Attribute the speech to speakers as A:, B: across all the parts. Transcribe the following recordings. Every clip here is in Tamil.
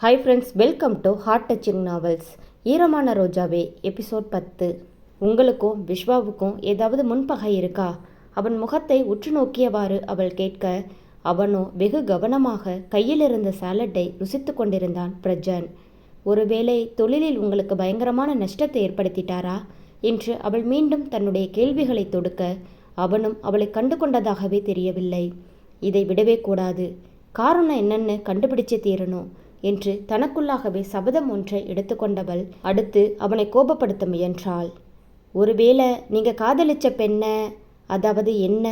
A: Hi friends welcome to heart touching novels ஈரமான ரோஜாவே எபிசோட் பத்து. உங்களுக்கும் விஸ்வாவுக்கும் ஏதாவது முன்பகை இருக்கா? அவன் முகத்தை உற்று நோக்கியவாறு அவள் கேட்க அவனோ வெகு கவனமாக கையில் இருந்த சாலட்டை ருசித்து கொண்டிருந்தான் பிரஜன். ஒருவேளை தொழிலில் உங்களுக்கு பயங்கரமான நஷ்டத்தை ஏற்படுத்திட்டாரா? என்று அவள் மீண்டும் தன்னுடைய கேள்விகளை தொடுக்க அவனும் அவளை கண்டு கொண்டதாகவே தெரியவில்லை. இதை விடவே கூடாது. காரணம் என்னன்னு கண்டுபிடிச்சே தீரணும். என்று தனக்குள்ளாகவே சபதம் ஒன்றை எடுத்துக்கொண்டவள் அடுத்து அவனை கோபப்படுத்த முயன்றாள். ஒருவேளை நீங்க காதலிச்ச பெண்ண அதாவது என்ன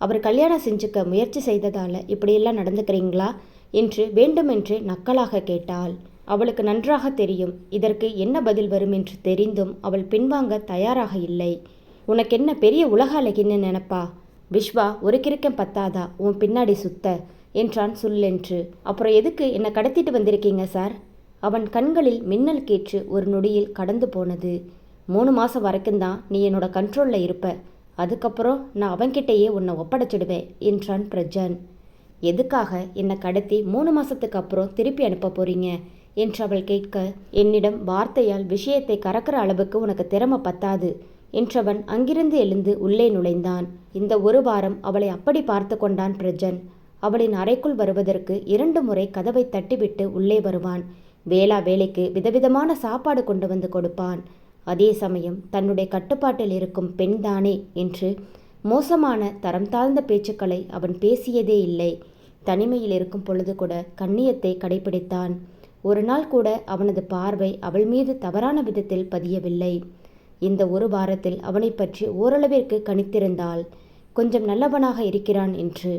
A: அவர் கல்யாணம் செஞ்சுக்க முயற்சி செய்ததால இப்படியெல்லாம் நடந்துக்கிறீங்களா? என்று வேண்டுமென்று நக்கலாக கேட்டாள். அவளுக்கு நன்றாக தெரியும். இதற்கு என்ன பதில் வரும் என்று தெரிந்தும் அவள் பின்வாங்க தயாராக இல்லை. உனக்கு என்ன பெரிய உலக அழகின்னு நினப்பா? விஸ்வா ஒரு கிறுக்கம் பத்தாதா? உன் பின்னாடி சுத்த. என்றான் சொல்லென்று அப்புறம் எதுக்கு என்னை கடத்திட்டு வந்திருக்கீங்க சார்? அவன் கண்களில் மின்னல் கேற்று ஒரு நொடியில் கடந்து போனது. மூணு மாதம் வரைக்கும் தான் நீ என்னோட கண்ட்ரோலில் இருப்ப. அதுக்கப்புறம் நான் அவன்கிட்டயே உன்னை ஒப்படைச்சிடுவேன் என்றான் பிரஜன். எதுக்காக என்னை கடத்தி மூணு மாதத்துக்கு அப்புறம் திருப்பி அனுப்ப போறீங்க? என்று அவள் கேட்க என்னிடம் வார்த்தையால் விஷயத்தை கறக்கிற அளவுக்கு உனக்கு திறமை பத்தாது என்றவன் அங்கிருந்து எழுந்து உள்ளே நுழைந்தான். இந்த ஒரு வாரம் அவளை அப்படி பார்த்து கொண்டான் பிரஜன். அவளின் அறைக்குள் வருவதற்கு இரண்டு முறை கதவை தட்டிவிட்டு உள்ளே வருவான். வேளா வேலைக்கு விதவிதமான சாப்பாடு கொண்டு வந்து கொடுப்பான். அதே சமயம் தன்னுடைய கட்டுப்பாட்டில் இருக்கும் பெண்தானே என்று மோசமான தரம் தாழ்ந்த பேச்சுக்களை அவன் பேசியதே இல்லை. தனிமையில் இருக்கும் பொழுது கூட கண்ணியத்தை கடைபிடித்தான். ஒரு நாள் கூட அவனது பார்வை அவள் மீது தவறான விதத்தில் பதியவில்லை. இந்த ஒரு வாரத்தில் அவனை பற்றி ஓரளவிற்கு கணித்திருந்தாள். கொஞ்சம் நல்லவனாக இருக்கிறான் என்று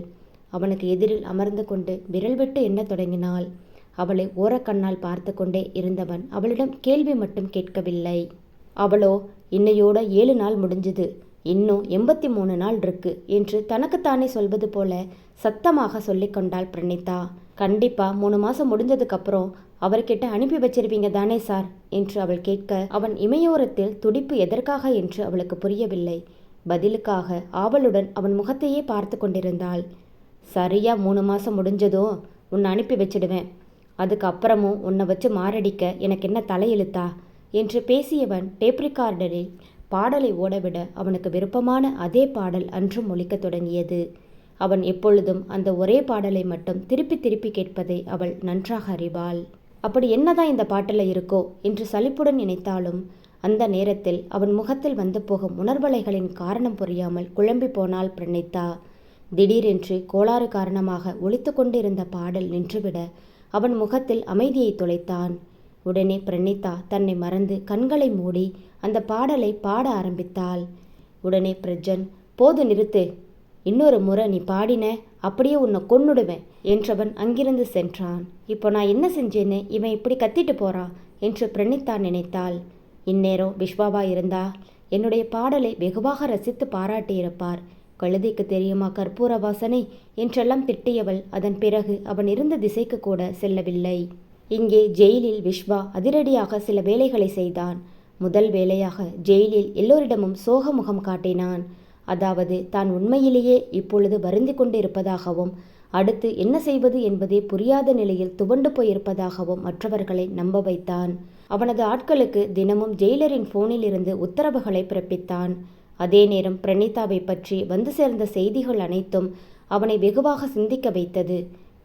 A: அவனுக்கு எதிரில் அமர்ந்து கொண்டு விரல் விட்டு எண்ணத் தொடங்கினாள்? அவளை ஓரக்கண்ணால் பார்த்து கொண்டே இருந்தவன் அவளிடம் கேள்வி மட்டும் கேட்கவில்லை. அவளோ இன்னையோட ஏழு நாள் முடிஞ்சுது. இன்னும் எண்பத்தி மூணு நாள் இருக்கு என்று தனக்குத்தானே சொல்வது போல சத்தமாக சொல்லிக்கொண்டாள் பிரணீதா. கண்டிப்பா மூணு மாசம் முடிஞ்சதுக்கப்புறம் அவர்கிட்ட அனுப்பி வச்சிருவீங்க தானே சார் என்று அவள் கேட்க அவன் இமையோரத்தில் துடிப்பு எதற்காக? என்று அவளுக்கு புரியவில்லை. பதிலுக்காக ஆவலுடன் அவன் முகத்தையே பார்த்து கொண்டிருந்தாள். சரியாக மூணு மாதம் முடிஞ்சதும் உன்னை அனுப்பி வச்சிடுவேன். அதுக்கப்புறமும் உன்னை வச்சு மாரடிக்க எனக்கு என்ன தலையெழுத்தா? என்று பேசியவன் டேப் ரிகார்டரில் பாடலை ஓடவிட அவனுக்கு விருப்பமான அதே பாடல் அன்றும் ஒழிக்கத் தொடங்கியது. அவன் எப்பொழுதும் அந்த ஒரே பாடலை மட்டும் திருப்பி திருப்பி கேட்பதை அவள் நன்றாக அறிவாள். அப்படி என்னதான் இந்த பாட்டில் இருக்கோ? என்று சலிப்புடன் நினைத்தாலும் அந்த நேரத்தில் அவன் முகத்தில் வந்து போகும் உணர்வலைகளின் காரணம் புரியாமல் குழம்பி போனால் பிரணித்தா. திடீரென்று கோளாறு காரணமாக ஒழித்து கொண்டிருந்த பாடல் நின்றுவிட அவன் முகத்தில் அமைதியை தொலைத்தான் உடனே பிரணிதா தன்னை மறந்து கண்களை மூடி அந்த பாடலை பாட ஆரம்பித்தாள். உடனே பிரஜன் போது நிறுத்து. இன்னொரு முறை நீ பாடின அப்படியே உன்னை கொன்னுடுவேன் என்றவன் அங்கிருந்து சென்றான். இப்போ நான் என்ன செஞ்சேன்னு இவன் இப்படி கத்திட்டு போறான் என்று பிரணித்தா நினைத்தாள். இந்நேரம் விஸ்வாவா இருந்தா? என்னுடைய பாடலை வெகுவாக ரசித்து பாராட்டியிருப்பார். கழுதைக்கு தெரியுமா கற்பூர வாசனை? என்றெல்லாம் திட்டியவள். அதன் பிறகு அவன் இருந்த திசைக்கு கூட செல்லவில்லை. இங்கே ஜெயிலில் விஸ்வா அதிரடியாக சில வேலைகளை செய்தான். முதல் வேலையாக ஜெயிலில் எல்லோரிடமும் சோக முகம் காட்டினான். அதாவது தான் உண்மையிலேயே இப்பொழுது வருந்தி கொண்டு இருப்பதாகவும் அடுத்து என்ன செய்வது என்பதே புரியாத நிலையில் துவண்டு போயிருப்பதாகவும் மற்றவர்களை நம்ப வைத்தான். அவனது ஆட்களுக்கு தினமும் ஜெயிலரின் போனில் இருந்து உத்தரவுகளை பிறப்பித்தான். அதே நேரம் பிரணீதாவை பற்றி வந்து சேர்ந்த செய்திகள் அனைத்தும் அவனை வெகுவாக சிந்திக்க வைத்தது.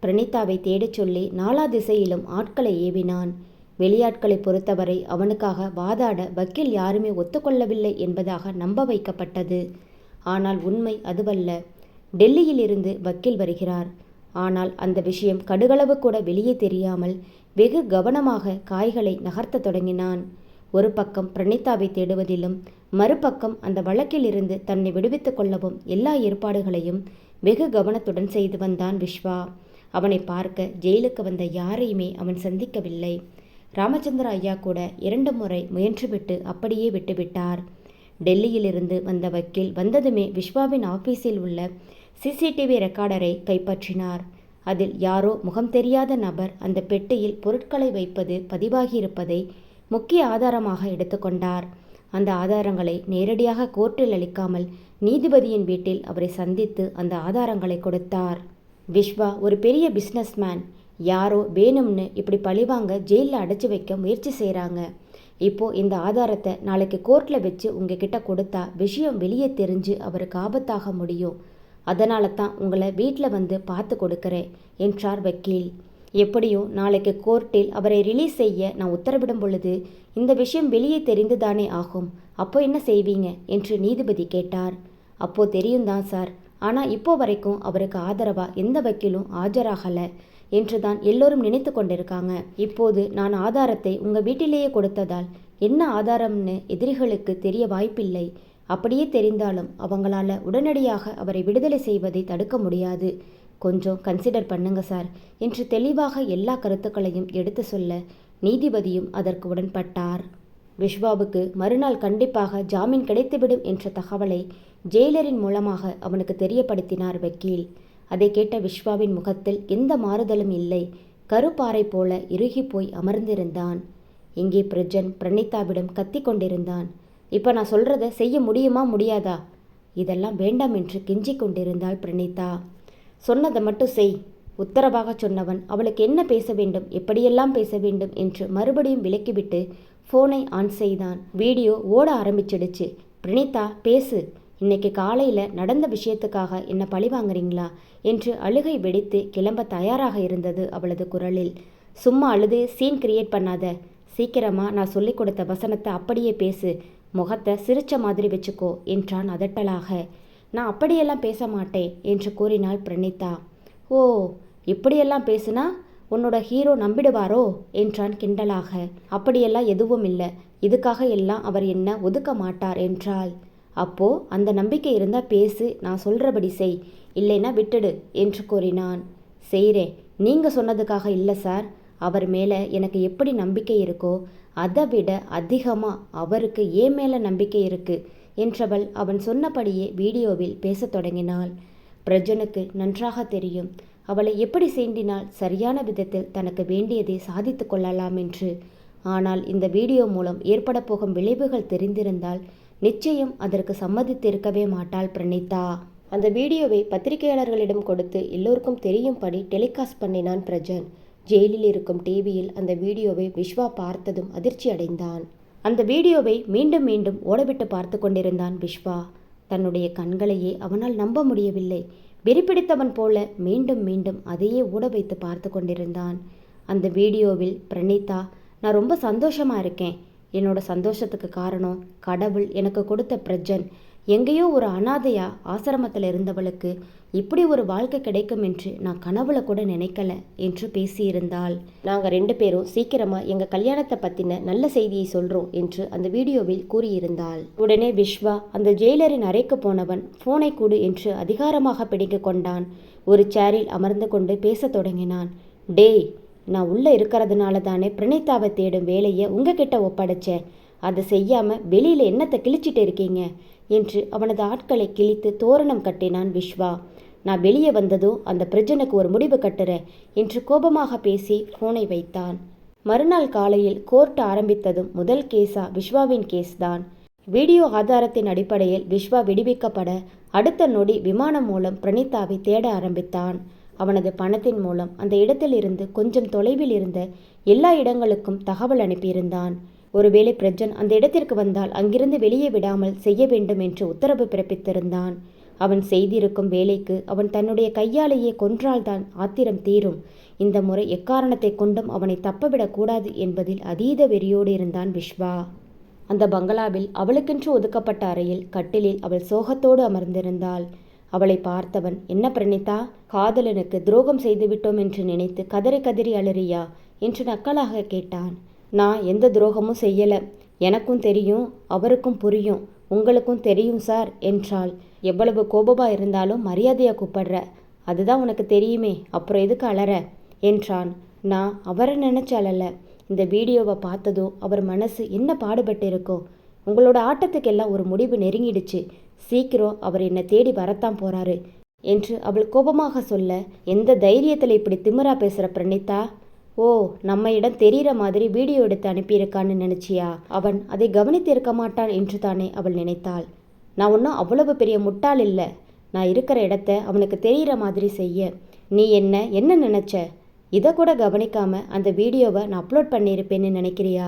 A: பிரணீதாவை தேடச் சொல்லி நாலா திசையிலும் ஆட்களை ஏவினான். வெளியாட்களை பொறுத்தவரை அவனுக்காக வாதாட வக்கீல் யாருமே ஒத்துக்கொள்ளவில்லை என்பதாக நம்ப வைக்கப்பட்டது. ஆனால் உண்மை அதுவல்ல. டெல்லியில் இருந்து வக்கீல் வருகிறார். ஆனால் அந்த விஷயம் கடுகளவு கூட வெளியே தெரியாமல் வெகு கவனமாக காய்களை நகர்த்த தொடங்கினான். ஒரு பக்கம் பிரணீதாவை தேடுவதிலும் மறுபக்கம் அந்த வழக்கில் இருந்து தன்னை விடுவித்துக் கொள்ளவும் எல்லா ஏற்பாடுகளையும் வெகு கவனத்துடன் செய்து வந்தான் விஸ்வா அவனை பார்க்க ஜெயிலுக்கு வந்த யாரையுமே அவன் சந்திக்கவில்லை. ராமச்சந்திர ஐயா கூட இரண்டு முறை முயன்றுவிட்டு அப்படியே விட்டுவிட்டார். டெல்லியிலிருந்து வந்த வக்கீல் வந்ததுமே விஸ்வாவின் ஆபீஸில் உள்ள சிசிடிவி ரெக்கார்டரை கைப்பற்றினார். அதில் யாரோ முகம் தெரியாத நபர் அந்த பெட்டியில் பொருட்களை வைப்பது பதிவாகியிருப்பதை முக்கிய ஆதாரமாக எடுத்துக்கொண்டார். அந்த ஆதாரங்களை நேரடியாக கோர்ட்டில் அளிக்காமல் நீதிபதியின் வீட்டில் அவரை சந்தித்து அந்த ஆதாரங்களை கொடுத்தார். விஸ்வா ஒரு பெரிய பிஸ்னஸ்மேன் யாரோ வேணும்னு இப்படி பழிவாங்க ஜெயிலில் அடைச்சி வைக்க முயற்சி செய்கிறாங்க இப்போ இந்த ஆதாரத்தை நாளைக்கு கோர்ட்டில் வச்சு உங்ககிட்ட கொடுத்தா விஷயம் வெளியே தெரிஞ்சு அவருக்கு ஆபத்தாக முடியும். அதனால தான் உங்களை வீட்டில் வந்து பார்த்து கொடுக்குறேன் என்றார் வக்கீல். எப்படியோ நாளைக்கு கோர்ட்டில் அவரை ரிலீஸ் செய்ய நான் உத்தரவிடும் பொழுது இந்த விஷயம் வெளியே தெரிந்துதானே ஆகும். அப்போ என்ன செய்வீங்க? என்று நீதிபதி கேட்டார். அப்போ தெரியும் தான் சார். ஆனால் இப்போ வரைக்கும் அவருக்கு ஆதரவாக எந்த வக்கீலும் ஆஜராகலை என்று தான் எல்லோரும் நினைத்து கொண்டிருக்காங்க. இப்போது நான் ஆதாரத்தை உங்க வீட்டிலேயே கொடுத்ததால் என்ன ஆதாரம்னு எதிரிகளுக்கு தெரிய வாய்ப்பில்லை. அப்படியே தெரிந்தாலும் அவங்களால உடனடியாக அவரை விடுதலை செய்வதை தடுக்க முடியாது. கொஞ்சம் கன்சிடர் பண்ணுங்க சார். என்று தெளிவாக எல்லா கருத்துக்களையும் எடுத்து சொல்ல நீதிபதியும் அதற்கு உடன்பட்டார். விஸ்வாவுக்கு மறுநாள் கண்டிப்பாக ஜாமீன் கிடைத்துவிடும் என்ற தகவலை ஜெயிலரின் மூலமாக அவனுக்கு தெரியப்படுத்தினார் வக்கீல். அதை கேட்ட விஸ்வாவின் முகத்தில் எந்த மாறுதலும் இல்லை. கருப்பாறை போல இறுகி போய் அமர்ந்திருந்தான். இங்கே பிரஜன் பிரணீதாவிடம் கத்திக் கொண்டிருந்தான். இப்போ நான் சொல்கிறத செய்ய முடியுமா முடியாதா? இதெல்லாம் வேண்டாம் என்று கெஞ்சிக் கொண்டிருந்தாள் பிரணீதா. சொன்னதை மட்டும் செய். உத்தரவாக சொன்னவன் அவளுக்கு என்ன பேச வேண்டும் எப்படியெல்லாம் பேச வேண்டும்? என்று மறுபடியும் விலக்கிவிட்டு ஃபோனை ஆன் செய்தான். வீடியோ ஓட ஆரம்பிச்சிடுச்சு. பிரணீதா பேசு. இன்னைக்கு காலையில் நடந்த விஷயத்துக்காக என்ன பழி வாங்குறீங்களா? என்று அழுகை வெடித்து கிளம்ப தயாராக இருந்தது அவளது குரலில். சும்மா அழுது சீன் கிரியேட் பண்ணாத. சீக்கிரமாக நான் சொல்லிக் கொடுத்த வசனத்தை அப்படியே பேசு. முகத்தை சிரிச்ச மாதிரி வச்சுக்கோ என்றான் அதட்டலாக. நான் அப்படியெல்லாம் பேச மாட்டேன் என்று கூறினாள் பிரணீதா. ஓ இப்படியெல்லாம் பேசுனா உன்னோட ஹீரோ நம்பிடுவாரோ? என்றான் கிண்டலாக. அப்படியெல்லாம் எதுவும் இல்லை. இதுக்காக எல்லாம் அவர் என்ன ஒதுக்க மாட்டார் என்றாள். அப்போ அந்த நம்பிக்கை இருந்தால் பேசு நான் சொல்கிறபடி செய். இல்லைன்னா விட்டுடு என்று கூறினான். செய்கிறேன் நீங்கள் சொன்னதுக்காக இல்லை சார். அவர் மேலே எனக்கு எப்படி நம்பிக்கை இருக்கோ அதை விட அதிகமாக அவருக்கு ஏன் மேலே நம்பிக்கை இருக்கு? என்றவள் அவன் சொன்னபடியே வீடியோவில் பேசத் தொடங்கினாள். பிரஜனுக்கு நன்றாக தெரியும். அவளை எப்படி சீண்டினால் சரியான விதத்தில் தனக்கு வேண்டியதை சாதித்து கொள்ளலாம் என்று. ஆனால் இந்த வீடியோ மூலம் ஏற்பட போகும் விளைவுகள் தெரிந்திருந்தால் நிச்சயம் அதற்கு சம்மதித்திருக்கவே மாட்டாள் பிரணீதா. அந்த வீடியோவை பத்திரிகையாளர்களிடம் கொடுத்து எல்லோருக்கும் தெரியும்படி டெலிகாஸ்ட் பண்ணினான் பிரஜன். ஜெயிலில் இருக்கும் டிவியில் அந்த வீடியோவை விஸ்வா பார்த்ததும் அதிர்ச்சி அடைந்தான் அந்த வீடியோவை மீண்டும் மீண்டும் ஓடவிட்டு பார்த்து கொண்டிருந்தான் விஸ்வா தன்னுடைய கண்களையே அவனால் நம்ப முடியவில்லை. வெறிப்பிடித்தவன் போல மீண்டும் மீண்டும் அதையே ஓட வைத்து பார்த்து கொண்டிருந்தான். அந்த வீடியோவில் பிரணீதா நான் ரொம்ப சந்தோஷமாக இருக்கேன். என்னோட சந்தோஷத்துக்கு காரணம் கடவுள் எனக்கு கொடுத்த பிரஜன். எங்கேயோ ஒரு அனாதையா ஆசிரமத்தில் இருந்தவளுக்கு இப்படி ஒரு வாழ்க்கை கிடைக்கும் என்று நான் கனவுல கூட நினைக்கல என்று பேசியிருந்தாள். நாங்கள் ரெண்டு பேரும் சீக்கிரமா எங்க கல்யாணத்தை பத்தின நல்ல செய்தியை சொல்றோம் என்று அந்த வீடியோவில் கூறியிருந்தாள். உடனே விஸ்வா அந்த ஜெயிலரின் அறைக்கு போனவன் போனை கூடு என்று அதிகாரமாக பிடிக்க கொண்டான். ஒரு சேரில் அமர்ந்து கொண்டு பேசத் தொடங்கினான். டேய் நான் உள்ளே இருக்கிறதுனால தானே பிரணீதாவை தேடும் வேலையை உங்ககிட்ட ஒப்படைச்சேன் அதை செய்யாம வெளியில என்னத்தை கிழிச்சிட்டு இருக்கீங்க? என்று அவனது ஆட்களை கிழித்து தோரணம் கட்டினான் விஸ்வா நான் வெளியே வந்ததும் அந்த பிரஜனுக்கு ஒரு முடிவு கட்டுற என்று கோபமாக பேசி போனை வைத்தான். மறுநாள் காலையில் கோர்ட் ஆரம்பித்ததும் முதல் கேஸா விஸ்வாவின் கேஸ் தான் வீடியோ ஆதாரத்தின் அடிப்படையில் விஸ்வா விடுவிக்கப்பட அடுத்த நொடி விமானம் மூலம் பிரணீதாவை தேட ஆரம்பித்தான். அவனது பணத்தின் மூலம் அந்த இடத்திலிருந்து கொஞ்சம் தொலைவில் இருந்த எல்லா இடங்களுக்கும் தகவல் அனுப்பியிருந்தான். ஒருவேளை பிரஜன் அந்த இடத்திற்கு வந்தால் அங்கிருந்து வெளியே விடாமல் செய்ய வேண்டும் என்று உத்தரவு பிறப்பித்திருந்தான். அவன் செய்திருக்கும் வேலைக்கு அவன் தன்னுடைய கையாலேயே கொன்றால்தான் ஆத்திரம் தீரும். இந்த முறை எக்காரணத்தை கொண்டும் அவனை தப்பவிடக்கூடாது என்பதில் அதீத வெறியோடு இருந்தான் விஸ்வா அந்த பங்களாவில் அவளுக்கென்று ஒதுக்கப்பட்ட அறையில் கட்டிலில் அவள் சோகத்தோடு அமர்ந்திருந்தாள். அவளை பார்த்தவன் என்ன பிரணிதா காதலனுக்கு துரோகம் செய்துவிட்டோம் என்று நினைத்து கதறி கதறி அலறியா? என்று நக்கலாக கேட்டான். நான் எந்த துரோகமும் செய்யலை. எனக்கும் தெரியும் அவருக்கும் புரியும். உங்களுக்கும் தெரியும் சார் என்றாள். எவ்வளவு கோபமா இருந்தாலும் மரியாதையாக கூப்பிடுற. அதுதான் உனக்கு தெரியுமே அப்புறம் எதுக்கு அலற? என்றான். நான் அவரை நினைச்சு அழல இந்த வீடியோவை பார்த்ததும் அவர் மனசு என்ன பாடுபட்டு இருக்கும் உங்களோட ஆட்டத்துக்கெல்லாம் ஒரு முடிவு நெருங்கிடுச்சு. சீக்கிரம் அவர் என்னை தேடி வரத்தான் போறாரு என்று அவள் கோபமாக சொல்ல எந்த தைரியத்தில் இப்படி திமிரா பேசுகிற பிரணீதா ஓ நம்ம இடம் தெரிகிற மாதிரி வீடியோ எடுத்து அனுப்பியிருக்கான்னு நினச்சியா? அவன் அதை கவனித்திருக்க மாட்டான் என்று தானே அவள் நினைத்தாள். நான் ஒன்றும் அவ்வளவு பெரிய முட்டாள் இல்லை. நான் இருக்கிற இடத்த அவனுக்கு தெரிகிற மாதிரி செய்ய. நீ என்ன என்ன நினச்ச? இதை கூட கவனிக்காம அந்த வீடியோவை நான் அப்லோட் பண்ணியிருப்பேன்னு நினைக்கிறியா?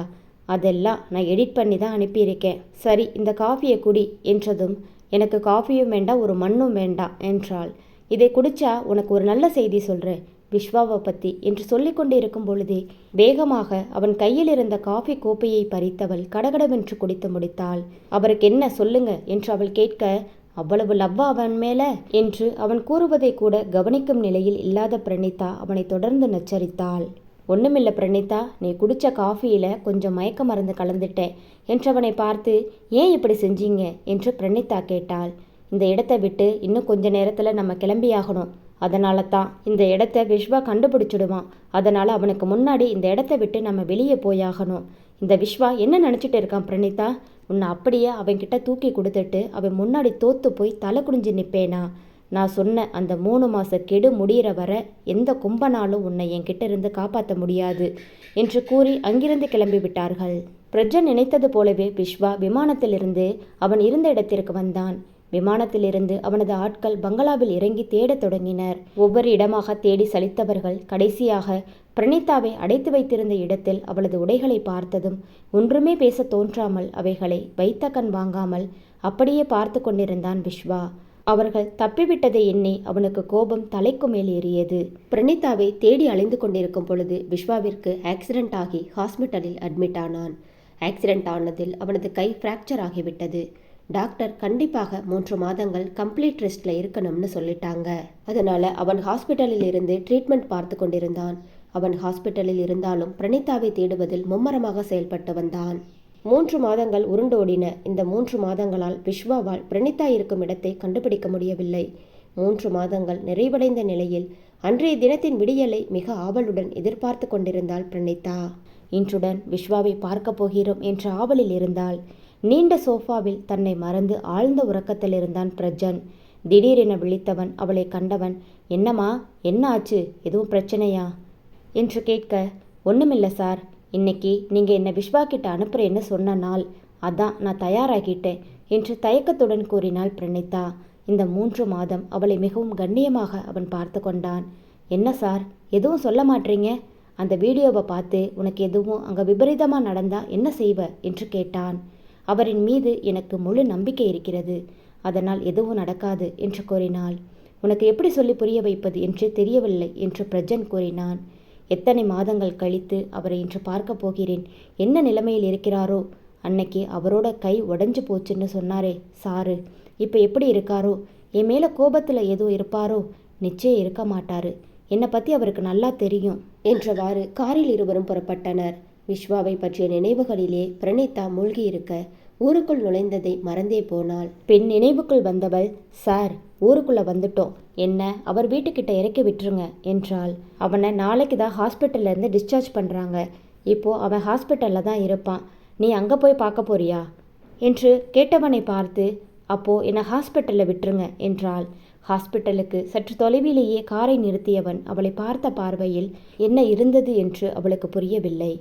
A: அதெல்லாம் நான் எடிட் பண்ணி தான் அனுப்பியிருக்கேன். சரி இந்த காஃபியை குடி என்றதும் எனக்கு காஃபியும் வேண்டாம் ஒரு மண்ணும் வேண்டாம் என்றாள். இதை குடிச்சா உனக்கு ஒரு நல்ல செய்தி சொல்கிறேன் விஸ்வாவை பற்றி என்று சொல்லிக்கொண்டிருக்கும் பொழுதே வேகமாக அவன் கையில் இருந்த காஃபி கோப்பையை பறித்தவள் கடகடவென்று குடித்து முடித்தாள். அவருக்கு என்ன சொல்லுங்க? என்று அவள் கேட்க அவ்வளவு லவ்வா அவன் மேலே? என்று அவன் கூறுவதை கூட கவனிக்கும் நிலையில் இல்லாத பிரணிதா அவனை தொடர்ந்து நச்சரித்தாள். ஒன்றுமில்ல பிரணிதா நீ குடித்த காஃபியில் கொஞ்சம் மயக்க மருந்து கலந்துட்டேன் என்றவனை பார்த்து ஏன் இப்படி செஞ்சீங்க? என்று பிரணிதா கேட்டாள். இந்த இடத்தை விட்டு இன்னும் கொஞ்ச நேரத்தில் நம்ம கிளம்பியாகணும். அதனால தான் இந்த இடத்த விஸ்வா கண்டுபிடிச்சிடுவான் அதனால் அவனுக்கு முன்னாடி இந்த இடத்த விட்டு நம்ம வெளியே போயாகணும். இந்த விஸ்வா என்ன நினச்சிட்டு இருக்கான் பிரணீதா? உன்னை அப்படியே அவன்கிட்ட தூக்கி கொடுத்துட்டு அவன் முன்னாடி தோத்து போய் தலை குனிஞ்சு நிற்பேனா நான் சொன்ன அந்த மூணு மாத கெடு முடிகிற வர எந்த கும்பனாலும் உன்னை என்கிட்ட இருந்து காப்பாற்ற முடியாது என்று கூறி அங்கிருந்து கிளம்பி விட்டார்கள். பிரஜன் நினைத்தது போலவே விஸ்வா விமானத்திலிருந்து அவன் இருந்த இடத்திற்கு வந்தான். விமானத்திலிருந்து அவனது ஆட்கள் பங்களாவில் இறங்கி தேடத் தொடங்கினர். ஒவ்வொரு இடமாக தேடி சலித்தவர்கள் கடைசியாக பிரணீதாவை அடைத்து வைத்திருந்த இடத்தில் அவளது உடைகளை பார்த்ததும் ஒன்றுமே பேச தோன்றாமல் அவைகளை வைத்த கண் வாங்காமல் அப்படியே பார்த்து கொண்டிருந்தான் விஸ்வா அவர்கள் தப்பிவிட்டதை எண்ணி அவனுக்கு கோபம் தலைக்கு மேல் ஏறியது. பிரணீதாவை தேடி அலைந்து கொண்டிருக்கும் பொழுது விஸ்வாவிற்கு ஆக்சிடென்ட் ஆகி ஹாஸ்பிட்டலில் அட்மிட் ஆனான். ஆக்சிடென்ட் ஆனதில் அவனது கை ஃப்ராக்சர் ஆகிவிட்டது. டாக்டர் கண்டிப்பாக மூன்று மாதங்கள் கம்ப்ளீட் ரெஸ்ட்ல இருக்கணும்னு சொல்லிட்டாங்க. அதனால அவன் ஹாஸ்பிட்டலில் இருந்து ட்ரீட்மெண்ட் பார்த்து கொண்டிருந்தான். அவன் ஹாஸ்பிட்டலில் இருந்தாலும் பிரணீதாவை தேடுவதில் மும்மரமாக செயல்பட்டு வந்தான். மூன்று மாதங்கள் உருண்டோடின இந்த மூன்று மாதங்களால் விஸ்வாவால் பிரணீதா இருக்கும் இடத்தை கண்டுபிடிக்க முடியவில்லை. மூன்று மாதங்கள் நிறைவடைந்த நிலையில் அன்றைய தினத்தின் விடியலை மிக ஆவலுடன் எதிர்பார்த்து கொண்டிருந்தாள் பிரணீதா. இன்றுடன் விஸ்வாவை பார்க்கப் போகிறோம் என்ற ஆவலில் இருந்தாள். நீண்ட சோஃபாவில் தன்னை மறந்து ஆழ்ந்த உறக்கத்தில் இருந்தான் பிரஜன். திடீரென விழித்தவன் அவளை கண்டவன் என்னம்மா என்ன ஆச்சு? எதுவும் பிரச்சனையா? என்று கேட்க ஒன்றுமில்ல சார். இன்னைக்கு நீங்கள் என்னை விஸ்வா கிட்ட அனுப்புறேன்னு சொன்ன நாள். அதான் நான் தயாராகிட்டேன் என்று தயக்கத்துடன் கூறினாள் பிரணீதா. இந்த மூன்று மாதம் அவளை மிகவும் கண்ணியமாக அவன் பார்த்து கொண்டான். என்ன சார்? எதுவும் சொல்ல மாட்டீங்க? அந்த வீடியோவை பார்த்து உனக்கு எதுவும் அங்கே விபரீதமாக நடந்தா என்ன செய்வ? என்று கேட்டான். அவரின் மீது எனக்கு முழு நம்பிக்கை இருக்கிறது. அதனால் எதுவும் நடக்காது என்று கூறினாள். உனக்கு எப்படி சொல்லி புரிய வைப்பது என்று தெரியவில்லை என்று பிரஜன் கூறினான். எத்தனை மாதங்கள் கழித்து அவரை இன்று பார்க்க போகிறேன். என்ன நிலைமையில் இருக்கிறாரோ? அன்னைக்கு அவரோட கை உடஞ்சு போச்சுன்னு சொன்னாரே சாரு. இப்போ எப்படி இருக்காரோ? என் மேலே கோபத்தில் ஏதோ இருப்பாரோ? நிச்சயம் இருக்க மாட்டாரு. என்னை பற்றி அவருக்கு நல்லா தெரியும் என்றவாறு காரில் இருவரும் புறப்பட்டனர். விஸ்வாவை பற்றிய நினைவுகளிலே பிரணீதா மூழ்கி இருக்க ஊருக்குள் நுழைந்ததை மறந்தே போனாள். பெண் நினைவுக்குள் வந்தவள் சார் ஊருக்குள்ள வந்துட்டோம். என்ன அவர் வீட்டுக்கிட்ட இறக்கி விட்டுருங்க என்றாள். அவனை நாளைக்கு தான் ஹாஸ்பிட்டல்ல இருந்து டிஸ்சார்ஜ் பண்ணுறாங்க இப்போ அவன் ஹாஸ்பிட்டலில் தான் இருப்பான். நீ அங்கே போய் பார்க்க போறியா? என்று கேட்டவனை பார்த்து அப்போ என்னை ஹாஸ்பிட்டலில் விட்டுருங்க என்றாள். ஹாஸ்பிட்டலுக்கு சற்று தொலைவிலேயே காரை நிறுத்தியவன் அவளை பார்த்த பார்வையில் என்ன இருந்தது என்று அவளுக்கு புரியவில்லை.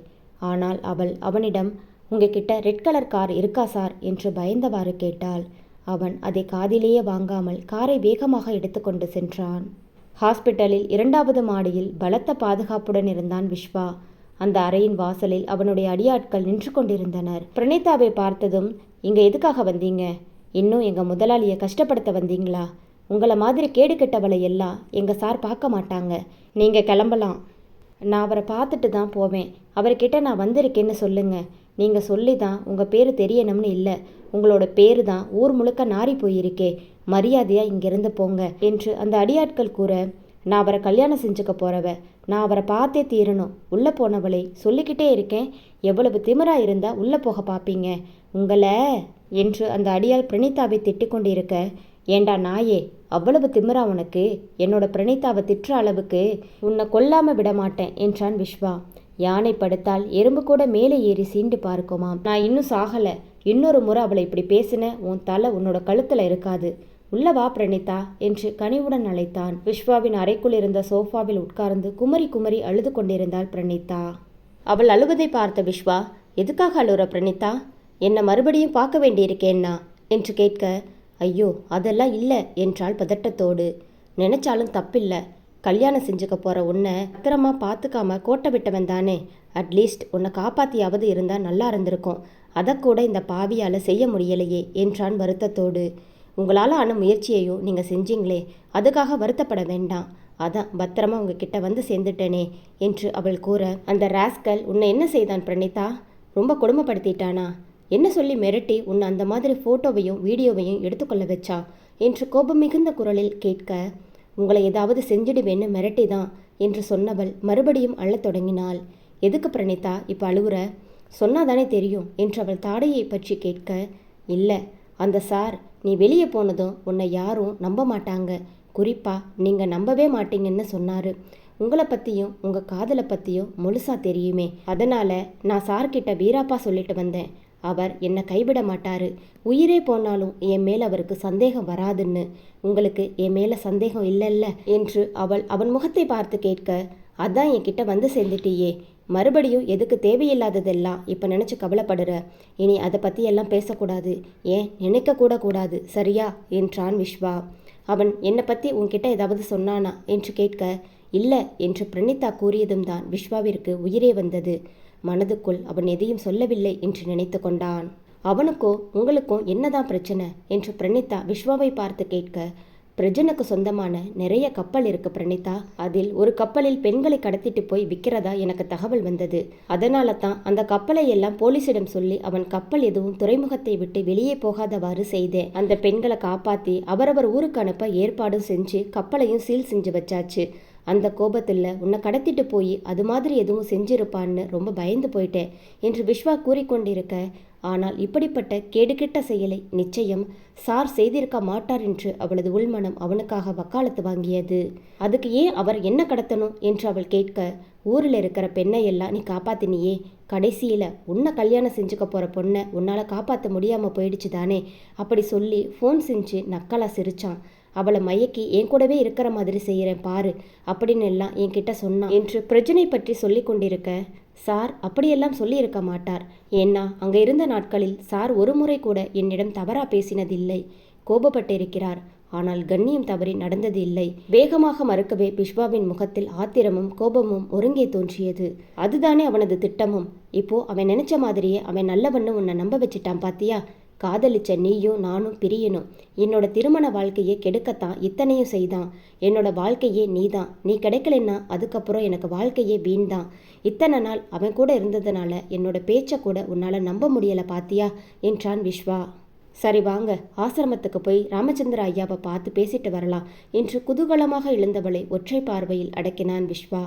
A: ஆனால் அவள் அவனிடம் உங்ககிட்ட ரெட் கலர் கார் இருக்கா சார் என்று பயந்தவாறு கேட்டாள். அவன் அதை காதிலேயே வாங்காமல் காரை வேகமாக எடுத்துக்கொண்டு சென்றான். ஹாஸ்பிட்டலில் இரண்டாவது மாடியில் பலத்த பாதுகாப்புடன் இருந்தான் விஸ்வா அந்த அறையின் வாசலில் அவனுடைய அடியாட்கள் நின்று கொண்டிருந்தனர். பிரணீதாவை பார்த்ததும் இங்க எதுக்காக வந்தீங்க? இன்னும் எங்க முதலாளியை கஷ்டப்படுத்த வந்தீங்களா? உங்களை மாதிரி கேடு கெட்டவளை எல்லாம் எங்க சார் பார்க்க மாட்டாங்க. நீங்க கிளம்பலாம். நான் அவரை பார்த்துட்டு தான் போவேன். அவர்கிட்ட நான் வந்திருக்கேன்னு சொல்லுங்க. நீங்கள் சொல்லி தான் உங்கள் பேர் தெரியணும்னு இல்லை. உங்களோட பேரு தான் ஊர் முழுக்க நாறி போயிருக்கே. மரியாதையாக இங்கிருந்து போங்க என்று அந்த அடியாட்கள் கூற நான் அவரை கல்யாணம் செஞ்சுக்க போறவ. நான் அவரை பார்த்தே தீரணும். உள்ளே போனவளை சொல்லிக்கிட்டே இருக்கேன். எவ்வளவு திமிரா இருந்தா உள்ளே போக பார்ப்பீங்க உங்களை என்று அந்த அடியாள் பிரணீதாவை திட்டிக் கொண்டிருக்க ஏண்டா நாயே அவ்வளவு திமிரா உனக்கு? என்னோட பிரணீதாவை திட்டுற அளவுக்கு உன்னை கொல்லாம விட மாட்டேன் என்றான் விஸ்வா யானை படுத்தால் எறும்பு கூட மேலே ஏறி சீண்டு பார்க்குமாம் நான் இன்னும் சாகல. இன்னொரு முறை அவளை இப்படி பேசின உன் தலை உன்னோட கழுத்துல இருக்காது. உள்ள வா பிரணீதா என்று கனிவுடன் அழைத்தான். விஸ்வாவின் அறைக்குள் இருந்த சோஃபாவில் உட்கார்ந்து குமரி குமரி அழுது கொண்டிருந்தாள் பிரணீதா. அவள் அழுவதை பார்த்த விஸ்வா எதுக்காக அழுற பிரணீதா? என்னை மறுபடியும் பார்க்க வேண்டியிருக்கேன்னா? என்று கேட்க ஐயோ அதெல்லாம் இல்லை என்றாள் பதட்டத்தோடு. நினைச்சாலும் தப்பில்லை. கல்யாணம் செஞ்சுக்க போற உன்னை பத்திரமா பார்த்துக்காம கோட்டை விட்டவன் தானே. அட்லீஸ்ட் உன்னை காப்பாத்தியாவது இருந்தா நல்லா இருந்திருக்கும். அதை கூட இந்த பாவியால செய்ய முடியலையே என்றான் வருத்தத்தோடு. உங்களால் ஆன முயற்சியையும் நீங்கள் செஞ்சீங்களே அதுக்காக வருத்தப்பட வேண்டாம். அதான் பத்திரமா உங்ககிட்ட வந்து சேர்ந்துட்டேனே என்று அவள் கூற அந்த ராஸ்கல் உன்னை என்ன செய்தான் பிரணீதா? ரொம்ப கொடுமைப்படுத்திட்டானா? என்ன சொல்லி மிரட்டி உன்னை அந்த மாதிரி ஃபோட்டோவையும் வீடியோவையும் எடுத்துக்கொள்ள வச்சா? என்று கோபம் மிகுந்த குரலில் கேட்க உங்களை ஏதாவது செஞ்சிடுவேன்னு மிரட்டி தான் என்று சொன்னவள் மறுபடியும் அழத் தொடங்கினாள். எதுக்கு பிரணிதா இப்போ அழுவுற? சொன்னாதானே தெரியும் என்று அவள் தாடையை பற்றி கேட்க இல்லை அந்த சார் நீ வெளியே போனதும் உன்னை யாரும் நம்ப மாட்டாங்க. குறிப்பாக நீங்கள் நம்பவே மாட்டீங்கன்னு சொன்னார். உங்களை பற்றியும் உங்கள் காதலை பற்றியும் முழுசாக தெரியுமே. அதனால் நான் சார்கிட்ட வீராப்பா சொல்லிட்டு வந்தேன். அவர் என்னை கைவிட மாட்டாரு. உயிரே போனாலும் என் மேல் அவருக்கு சந்தேகம் வராதுன்னு. உங்களுக்கு என் மேலே சந்தேகம் இல்லைல்ல? என்று அவள் அவன் முகத்தை பார்த்து கேட்க அதான் என்கிட்ட வந்து சேர்ந்துட்டியே. மறுபடியும் எதுக்கு தேவையில்லாததெல்லாம் இப்போ நினச்சி கவலைப்படுற? இனி அதை பற்றி எல்லாம் பேசக்கூடாது. ஏன்? நினைக்கக்கூட கூடாது. சரியா? என்றான் விஸ்வா அவன் என்னை பற்றி உன்கிட்ட ஏதாவது சொன்னானா? என்று கேட்க இல்லை என்று பிரணிதா கூறியதும் தான் விஸ்வாவிற்கு உயிரே வந்தது. மனதுக்குள் அவன் எதையும் சொல்லவில்லை என்று நினைத்து கொண்டான். அவனுக்கோ உங்களுக்கும் என்னதான் பிரச்சனை? என்று பிரணிதா விஸ்வாவை பார்த்து கேட்க பிரஜனுக்கு சொந்தமான நிறைய கப்பல் இருக்கு பிரணீதா. அதில் ஒரு கப்பலில் பெண்களை கடத்திட்டு போய் விற்கிறதா எனக்கு தகவல் வந்தது. அதனால தான் அந்த கப்பலை எல்லாம் போலீசிடம் சொல்லி அவன் கப்பல் எதுவும் துறைமுகத்தை விட்டு வெளியே போகாதவாறு செய்தேன். அந்த பெண்களை காப்பாத்தி அவரவர் ஊருக்கு அனுப்ப ஏற்பாடும் செஞ்சு கப்பலையும் சீல் செஞ்சு வச்சாச்சு. அந்த கோபத்தில் உன்னை கடத்திட்டு போய் அது மாதிரி எதுவும் செஞ்சிருப்பான்னு ரொம்ப பயந்து போயிட்டேன் என்று விஸ்வா கூறிக்கொண்டிருக்க ஆனால் இப்படிப்பட்ட கேடுகெட்ட செயலை நிச்சயம் சார் செய்திருக்க மாட்டார் என்று அவளது உள்மனம் அவனுக்காக வக்காலத்து வாங்கியது. அதுக்கு ஏன் அவர் என்ன கடத்தணும் என்று அவள் கேட்க ஊரில் இருக்கிற பெண்ணை எல்லாம் நீ காப்பாத்தினியே. கடைசியில் உன்னை கல்யாணம் செஞ்சுக்க போகிற பொண்ணை உன்னால் காப்பாற்ற முடியாமல் போயிடுச்சு தானே? அப்படி சொல்லி ஃபோன் செஞ்சு நக்கலாக சிரிச்சான். அவளை மயக்கி என் கூடவே இருக்கிற மாதிரி செய்கிறேன் பாரு அப்படின்னு எல்லாம் என்கிட்ட சொன்னான். என்று பிரஜனை பற்றி சொல்லி கொண்டிருக்க சார் அப்படியெல்லாம் சொல்லியிருக்க மாட்டார். ஏன்னா அங்கே இருந்த நாட்களில் சார் ஒரு முறை கூட என்னிடம் தவறா பேசினதில்லை. கோபப்பட்டிருக்கிறார். ஆனால் கண்ணியம் தவறி நடந்தது இல்லை வேகமாக மறுக்கவே பிஷ்வாவின் முகத்தில் ஆத்திரமும் கோபமும் ஒருங்கே தோன்றியது. அதுதானே அவனது திட்டமும். இப்போ அவன் நினைச்ச மாதிரியே அவன் நல்லவண்ணு உன்னை நம்ப வச்சிட்டான் பாத்தியா? காதலிச்ச நீயும் நானும் பிரியணும். என்னோட திருமண வாழ்க்கையை கெடுக்கத்தான் இத்தனையும் செய்தான். என்னோட வாழ்க்கையே நீதான். நீ கிடைக்கலன்னா அதுக்கப்புறம் எனக்கு வாழ்க்கையே வீண்தான். இத்தனை நாள் அவன் கூட இருந்ததுனால என்னோட பேச்சை கூட உன்னால் நம்ப முடியலை பாத்தியா? என்றான் விஸ்வா. சரி வாங்க ஆசிரமத்துக்கு போய் ராமச்சந்திர ஐயாவை பார்த்து பேசிட்டு வரலாம் என்று குதூகலமாக எழுந்தவளை ஒற்றை பார்வையில் அடக்கினான் விஸ்வா.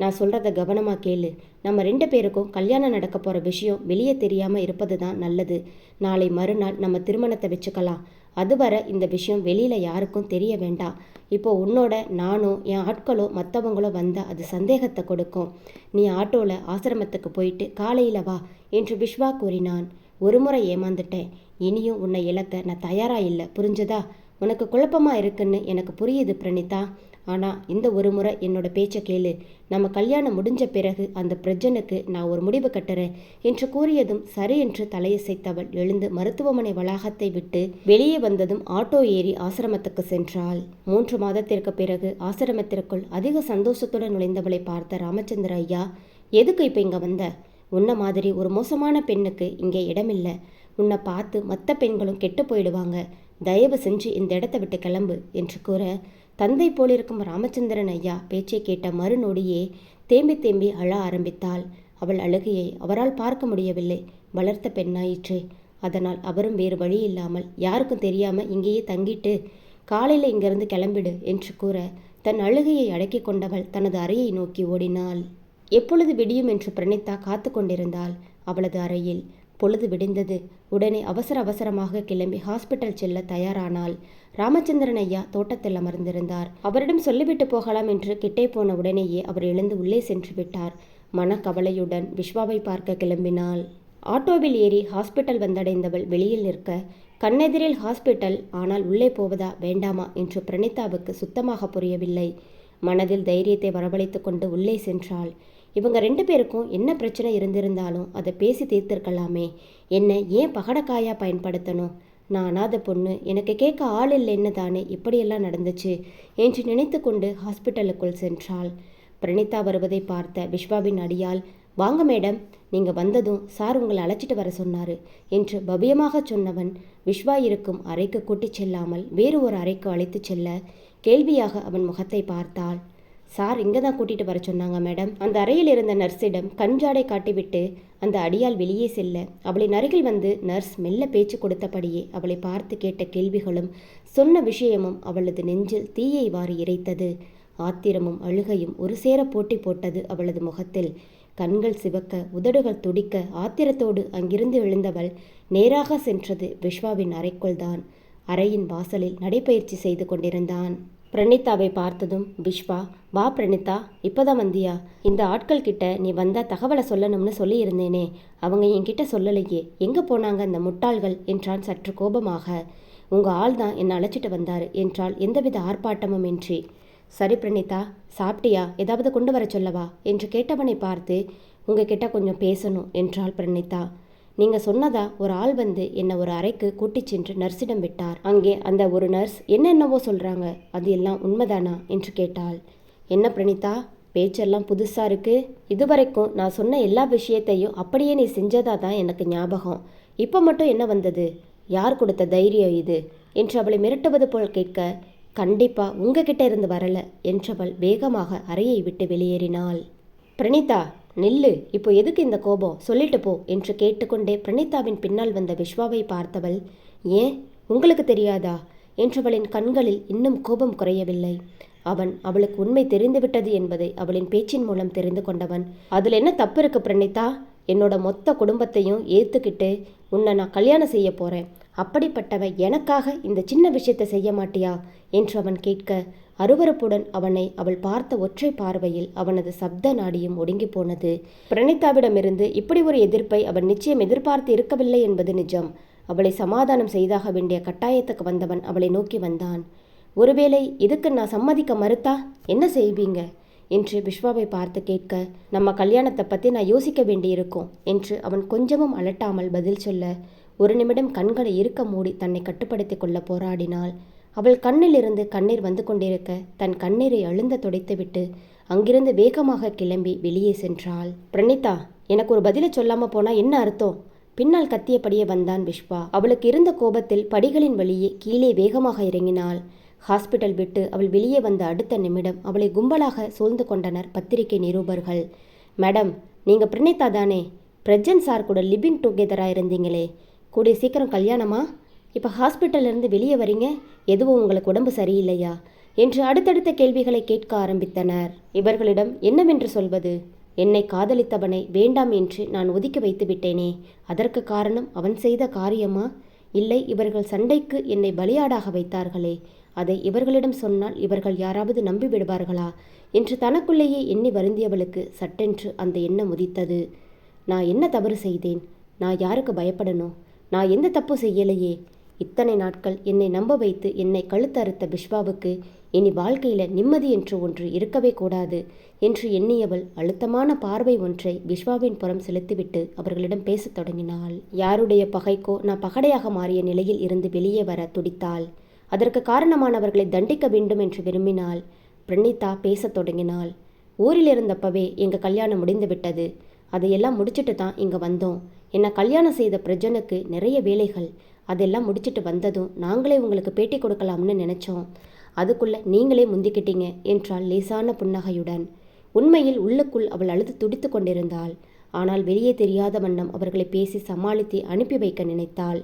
A: நான் சொல்கிறத கவனமாக கேளு. நம்ம ரெண்டு பேருக்கும் கல்யாணம் நடக்க போகிற விஷயம் வெளியே தெரியாமல் இருப்பது தான் நல்லது. நாளை மறுநாள் நம்ம திருமணத்தை வச்சுக்கலாம். அதுவரை இந்த விஷயம் வெளியில் யாருக்கும் தெரிய வேண்டாம். இப்போ உன்னோட நானும் என் ஆட்களோ மற்றவங்களோ வந்தால் அது சந்தேகத்தை கொடுக்கும். நீ ஆட்டோவில் ஆசிரமத்துக்கு போயிட்டு காலையில் வா என்று விஸ்வா கூறினான். ஒரு முறை ஏமாந்துட்டேன். இனியும் உன்னை இழக்க நான் தயாராக இல்லை. புரிஞ்சதா? உனக்கு குழப்பமா இருக்குன்னு எனக்கு புரியுது பிரணீதா. ஆனால் இந்த ஒரு முறை என்னோட பேச்சை கேளு. நம்ம கல்யாணம் முடிஞ்ச பிறகு அந்த பிரஜனுக்கு நான் ஒரு முடிவு கட்டுறேன் என்று கூறியதும் சரி என்று தலையசைத்தவள் எழுந்து மருத்துவமனை வளாகத்தை விட்டு வெளியே வந்ததும் ஆட்டோ ஏறி ஆசிரமத்துக்கு சென்றாள். மூன்று மாதத்திற்கு பிறகு ஆசிரமத்திற்குள் அதிக சந்தோஷத்துடன் நுழைந்தவளை பார்த்த ராமச்சந்திர ஐயா எதுக்கு இப்போ இங்கே வந்த? உன்ன மாதிரி ஒரு மோசமான பெண்ணுக்கு இங்கே இடமில்லை. உன்னை பார்த்து மற்ற பெண்களும் கெட்டு போயிடுவாங்க. தயவு செஞ்சு இந்த இடத்த விட்டு கிளம்பு என்று கூற தந்தை போலிருக்கும் ராமச்சந்திரன் ஐயா பேச்சை கேட்ட மறுநொடியே தேம்பி தேம்பி அழ ஆரம்பித்தாள். அவள் அழுகையை அவரால் பார்க்க முடியவில்லை. வளர்த்த பெண்ணாயிற்று. அதனால் அவரும் வேறு வழி இல்லாமல் யாருக்கும் தெரியாம இங்கேயே தங்கிட்டு காலையில் இங்கிருந்து கிளம்பிடு என்று கூற தன் அழுகையை அடக்கி கொண்டவள் தனது அறையை நோக்கி ஓடினாள். எப்பொழுது விடியும் என்று பிரணித்தா காத்து கொண்டிருந்தாள் அவளது அறையில். பொழுது விடிந்தது. உடனே அவசர அவசரமாக கிளம்பி ஹாஸ்பிட்டல் செல்ல தயாரானாள். ராமச்சந்திரன் ஐயா தோட்டத்தில் அமர்ந்திருந்தார். அவரிடம் சொல்லிவிட்டு போகலாம் என்று கிட்டே போன உடனேயே அவர் எழுந்து உள்ளே சென்று விட்டார். மனக்கவலையுடன் விஸ்வாவை பார்க்க கிளம்பினாள். ஆட்டோவில் ஏறி ஹாஸ்பிட்டல் வந்தடைந்தவள் வெளியில் நிற்க கண்ணெதிரில் ஹாஸ்பிட்டல் ஆனால் உள்ளே போவதா வேண்டாமா? என்று பிரணிதாவுக்கு சுத்தமாக புரியவில்லை. மனதில் தைரியத்தை வரவழைத்து கொண்டு உள்ளே சென்றாள். இவங்க ரெண்டு பேருக்கும் என்ன பிரச்சனை இருந்திருந்தாலும் அதை பேசி தீர்த்திருக்கலாமே. என்ன ஏன் பகடக்காயாக பயன்படுத்தணும்? நான் அனாதை பொண்ணு எனக்கு கேட்க ஆள் இல்லைன்னு தானே இப்படியெல்லாம் நடந்துச்சு என்று நினைத்து கொண்டு ஹாஸ்பிட்டலுக்குள் சென்றாள். பிரணீதா வருவதை பார்த்த விஸ்வாவின் அடியால் வாங்க மேடம் நீங்கள் வந்ததும் சார் உங்களை அழைச்சிட்டு வர சொன்னார் என்று பபியமாக சொன்னவன் விஸ்வா இருக்கும் அறைக்கு கூட்டிச் செல்லாமல் வேறு ஒரு அறைக்கு அழைத்துச் செல்ல கேள்வியாக அவன் முகத்தை பார்த்தாள். சார் இங்கே தான் கூட்டிட்டு வர சொன்னாங்க மேடம். அந்த அறையில் இருந்த நர்ஸிடம் கஞ்சாடை காட்டிவிட்டு அந்த அடியால் வெளியே செல்ல அவளின் அருகில் வந்து நர்ஸ் மெல்ல பேச்சு கொடுத்தபடியே அவளை பார்த்து கேட்ட கேள்விகளும் சொன்ன விஷயமும் அவளது நெஞ்சில் தீயை வாரி இறைத்தது. ஆத்திரமும் அழுகையும் ஒரு சேர போட்டி போட்டது அவளது முகத்தில். கண்கள் சிவக்க உதடுகள் துடிக்க ஆத்திரத்தோடு அங்கிருந்து எழுந்தவள் நேராக சென்றது விஸ்வாவின் அறைக்குள்தான் அறையின் வாசலில் நடைபயிற்சி செய்து கொண்டிருந்தான். பிரணிதாவை பார்த்ததும் விஸ்வா வா பிரணிதா இப்போதான் வந்தியா? இந்த ஆட்கள் கிட்ட நீ வந்தா தகவலை சொல்லணும்னு சொல்லியிருந்தேனே. அவங்க என்கிட்ட சொல்லலையே. எங்கே போனாங்க இந்த முட்டாள்கள்? என்றான் சற்று கோபமாக. உங்க ஆள் தான் என்னை அழைச்சிட்டு வந்தார் என்றால் எந்தவித ஆர்ப்பாட்டமும் இன்றி. சரி பிரணிதா சாப்பிட்டியா? ஏதாவது கொண்டு வர சொல்லவா? என்று கேட்டவனை பார்த்து உங்ககிட்ட கொஞ்சம் பேசணும் என்றாள் பிரணிதா. நீங்க சொன்னதா ஒரு ஆள் வந்து என்னை ஒரு அறைக்கு கூட்டிச் சென்று நர்ஸிடம் விட்டார். அங்கே அந்த ஒரு நர்ஸ் என்னென்னவோ சொல்றாங்க. அது எல்லாம் உண்மைதானா? என்று கேட்டாள். என்ன பிரணிதா? பேச்செல்லாம் புதுசா இருக்கு. இதுவரைக்கும் நான் சொன்ன எல்லா விஷயத்தையும் அப்படியே நீ செஞ்சதா தான் எனக்கு ஞாபகம். இப்போ மட்டும் என்ன வந்தது? யார் கொடுத்த தைரியம் இது? என்று அவளை மிரட்டுவது போல் கேட்க கண்டிப்பா உங்ககிட்ட இருந்து வரல என்றவள் வேகமாக அறையை விட்டு வெளியேறினாள். பிரணீதா நில்லு இப்போ எதுக்கு இந்த கோபம்? சொல்லிட்டு போ என்று கேட்டுக்கொண்டே பிரணீதாவின் பின்னால் வந்த விஸ்வாவை பார்த்தவள் ஏன்? உங்களுக்கு தெரியாதா? என்றவளின் கண்களில் இன்னும் கோபம் குறையவில்லை. அவன் அவளுக்கு உண்மை தெரிந்துவிட்டது என்பதை அவளின் பேச்சின் மூலம் தெரிந்து கொண்டவன் அதில் என்ன தப்பு இருக்கு பிரணீதா? என்னோட மொத்த குடும்பத்தையும் ஏத்துக்கிட்டு உன்னை நான் கல்யாணம் செய்ய போறேன். அப்படிப்பட்டவ எனக்காக இந்த சின்ன விஷயத்தை செய்ய மாட்டியா? என்று அவன் கேட்க அருவருப்புடன் அவனை அவள் பார்த்த ஒற்றை பார்வையில் அவனது சப்த நாடியும் ஒடுங்கி போனது. பிரணீதாவிடமிருந்து இப்படி ஒரு எதிர்ப்பை அவன் நிச்சயம் எதிர்பார்த்து இருக்கவில்லை என்பது நிஜம். அவளை சமாதானம் செய்தாக வேண்டிய கட்டாயத்துக்கு வந்தவன் அவளை நோக்கி வந்தான். ஒருவேளை இதுக்கு நான் சம்மதிக்க மறுத்தா? என்ன செய்வீங்க? என்று விஸ்வாவை பார்த்து கேட்க நம்ம கல்யாணத்தை பற்றி நான் யோசிக்க வேண்டியிருக்கும் என்று அவன் கொஞ்சமும் அலட்டாமல் பதில் சொல்ல ஒரு நிமிடம் கண்களை இருக்க மூடி தன்னை கட்டுப்படுத்திக் கொள்ள போராடினாள். அவள் கண்ணிலிருந்து கண்ணீர் வந்து கொண்டிருக்க தன் கண்ணீரை அழுந்த துடைத்துவிட்டு அங்கிருந்து வேகமாக கிளம்பி வெளியே சென்றாள். பிரணிதா எனக்கு ஒரு பதிலை சொல்லாம போனா என்ன அர்த்தம்? பின்னால் கத்தியபடியே வந்தான் விஸ்வா அவளுக்கு இருந்த கோபத்தில் படிகளின் வழியே கீழே வேகமாக இறங்கினாள். ஹாஸ்பிட்டல் விட்டு அவள் வெளியே வந்த அடுத்த நிமிடம் அவளை கும்பலாக சூழ்ந்து கொண்டனர் பத்திரிகை நிருபர்கள். மேடம் நீங்க பிரணீதா தானே? பிரஜன் சார் கூட லிவிங் டுகெதராக இருந்தீங்களே? கூடிய சீக்கிரம் கல்யாணமா? இப்போ ஹாஸ்பிட்டல்லேருந்து வெளியே வரீங்க? எதுவும் உங்களுக்கு உடம்பு சரியில்லையா? என்று அடுத்தடுத்த கேள்விகளை கேட்க ஆரம்பித்தனர். இவர்களிடம் என்னவென்று சொல்வது? என்னை காதலித்தவனை வேண்டாம் என்று நான் ஒதுக்கி வைத்து விட்டேனே. அதற்கு காரணம் அவன் செய்த காரியமா? இல்லை இவர்கள் சண்டைக்கு என்னை பலியாடாக வைத்தார்களே. அதை இவர்களிடம் சொன்னால் இவர்கள் யாராவது நம்பிவிடுவார்களா என்று தனக்குள்ளேயே எண்ணி வருந்தியவளுக்கு சட்டென்று அந்த எண்ணம் உதித்தது. நான் என்ன தவறு செய்தேன்? நான் யாருக்கு பயப்படணும்? நான் எந்த தப்பு செய்யலையே? இத்தனை நாட்கள் என்னை நம்ப வைத்து என்னை கழுத்தறுத்த பிஷ்வாவுக்கு இனி வாழ்க்கையில நிம்மதி என்று ஒன்று இருக்கவே கூடாது என்று எண்ணியவள் அழுத்தமான பார்வை ஒன்றை பிஷ்வாவின் புறம் செலுத்திவிட்டு அவர்களிடம் பேசத் தொடங்கினாள். யாருடைய பகைக்கோ நான் பகடையாக மாறிய நிலையில் இருந்து வெளியே வர துடித்தாள். அதற்கு காரணமானவர்களை தண்டிக்க வேண்டும் என்று விரும்பினாள். பிரணீதா பேசத் தொடங்கினாள். ஊரில் இருந்தப்பவே எங்க கல்யாணம் முடிந்து விட்டது. அதையெல்லாம் முடிச்சிட்டு தான் இங்க வந்தோம். என்னை கல்யாணம் செய்த பிரஜனுக்கு நிறைய வேலைகள். அதெல்லாம் முடிச்சுட்டு வந்ததும் நாங்களே உங்களுக்கு பேட்டி கொடுக்கலாம்னு நினைச்சோம். அதுக்குள்ளே நீங்களே முந்திக்கிட்டீங்க என்றாள் லேசான புன்னகையுடன். உண்மையில் உள்ளுக்குள் அவள் அழுது துடித்து கொண்டிருந்தாள். ஆனால் வெளியே தெரியாத வண்ணம் அவர்களை பேசி சமாளித்து அனுப்பி வைக்க நினைத்தாள்.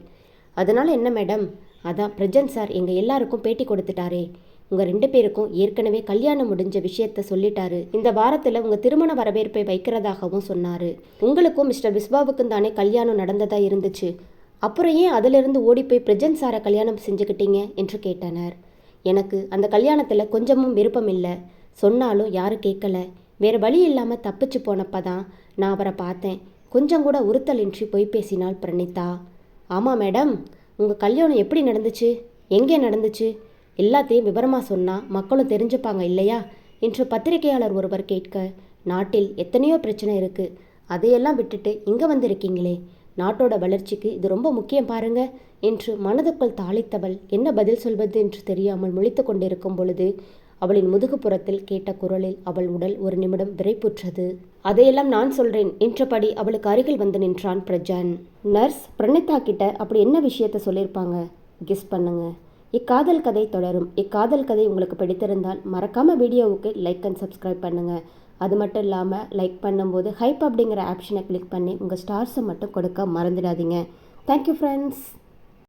A: அதனால் என்ன மேடம்? அதான் பிரஜன் சார் எங்கள் எல்லாருக்கும் பேட்டி கொடுத்துட்டாரே. உங்கள் ரெண்டு பேருக்கும் ஏற்கனவே கல்யாணம் முடிஞ்ச விஷயத்த சொல்லிட்டாரு. இந்த வாரத்தில் உங்கள் திருமண வரவேற்பை வைக்கிறதாகவும் சொன்னார். உங்களுக்கும் மிஸ்டர் விஸ்வாவுக்கும் தானே கல்யாணம் நடந்ததாக இருந்துச்சு. அப்புறம் ஏன் அதிலிருந்து ஓடி போய் பிரஜன் சாரை கல்யாணம் செஞ்சுக்கிட்டீங்க? என்று கேட்டனர். எனக்கு அந்த கல்யாணத்தில் கொஞ்சமும் விருப்பம் இல்லை. சொன்னாலும் யாரும் கேட்கல. வேறு வழி இல்லாமல் தப்பிச்சு போனப்போ தான் நான் அவரை பார்த்தேன். கொஞ்சம் கூட உறுத்தலின்றி பொய் பேசினாள் பிரணீதா. ஆமாம் மேடம் உங்கள் கல்யாணம் எப்படி நடந்துச்சு? எங்கே நடந்துச்சு? எல்லாத்தையும் விவரமாக சொன்னால் மக்களும் தெரிஞ்சுப்பாங்க இல்லையா? என்று பத்திரிகையாளர் ஒருவர் கேட்க நாட்டில் எத்தனையோ பிரச்சனை இருக்குது அதையெல்லாம் விட்டுட்டு இங்கே வந்திருக்கீங்களே. நாட்டோட வளர்ச்சிக்கு இது ரொம்ப முக்கியம் பாருங்க என்று மனதுக்குள் தாளித்தவள் என்ன பதில் சொல்வது என்று தெரியாமல் முழித்து கொண்டிருக்கும் பொழுது அவளின் முதுகுப்புறத்தில் கேட்ட குரலில் அவள் உடல் ஒரு நிமிடம் விரைப்புற்றது. அதையெல்லாம் நான் சொல்றேன் என்றபடி அவளுக்கு அருகில் வந்து நின்றான் பிரஜான். நர்ஸ் பிரணிதா கிட்ட அப்படி என்ன விஷயத்த சொல்லியிருப்பாங்க? கெஸ் பண்ணுங்க. இக்காதல் கதை தொடரும். இக்காதல் கதை உங்களுக்கு பிடித்திருந்தால் மறக்காம வீடியோவுக்கு லைக் அண்ட் சப்ஸ்கிரைப் பண்ணுங்க. அது மட்டும் இல்லாமல் லைக் பண்ணும்போது ஹைப் அப்படிங்கிற ஆப்ஷனை கிளிக் பண்ணி உங்கள் ஸ்டார்ஸை மட்டும் கொடுக்க மறந்துடாதீங்க. Thank you friends